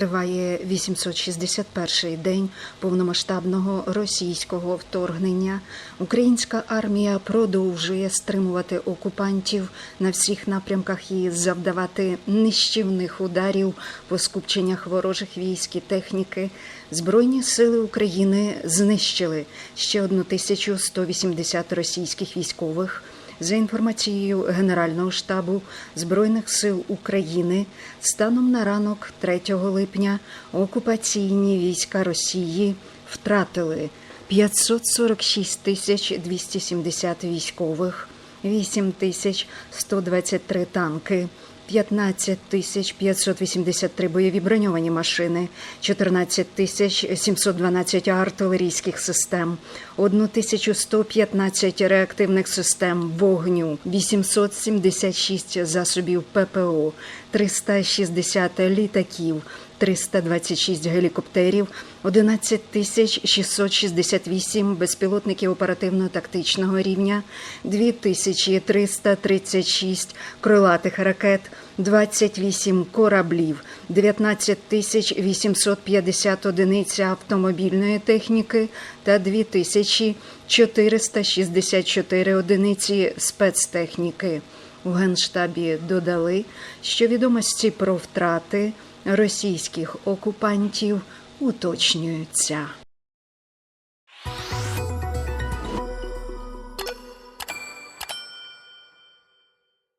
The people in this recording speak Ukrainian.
Триває 861-й день повномасштабного російського вторгнення. Українська армія продовжує стримувати окупантів на всіх напрямках і завдавати нищівних ударів по скупченнях ворожих військ і техніки. Збройні сили України знищили ще 1180 російських військових. За інформацією Генерального штабу Збройних сил України, станом на ранок 3 липня окупаційні війська Росії втратили 546 тисяч 270 військових, 8 тисяч 123 танки, 15 тисяч 583 бойові броньовані машини, 14 тисяч 712 артилерійських систем, 1115 реактивних систем вогню, 876 засобів ППО, 360 літаків, 326 гелікоптерів, 11 тисяч 668 безпілотників оперативно-тактичного рівня, 2336 крилатих ракет, 28 кораблів, 19 тисяч 850 одиниць автомобільної техніки та 2464 одиниці спецтехніки. У Генштабі додали, що відомості про втрати російських окупантів уточнюються.